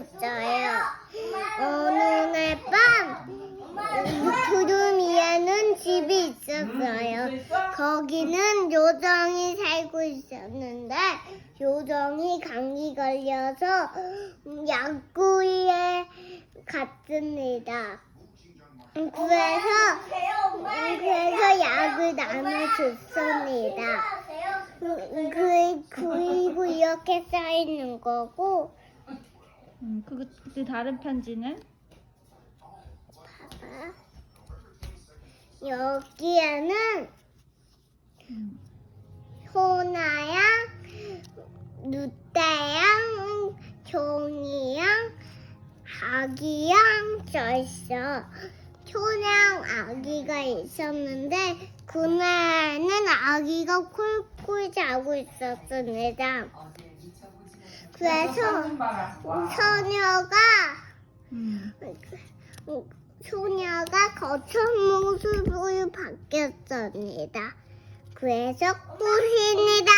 있어요. 어느 날밤 구름 위에는 집이 있었어요. 거기는 요정이 살고 있었는데 요정이 감기 걸려서 약구에 갔습니다. 그래서 그래서 약을 나눠줬습니다. 그, 그 그리고 이렇게 쌓이는 거고 음, 그, 그 다른 편지는? 봐봐. 여기에는 음. 소나양, 누따양, 종이양, 아기양 써 있어. 초냥 아기가 있었는데 그날은 아기가 콜콜 자고 있었습니다. 그래서 소녀가 음. 소녀가 거친 모습으로 바뀌었습니다. 그래서 꿀입니다.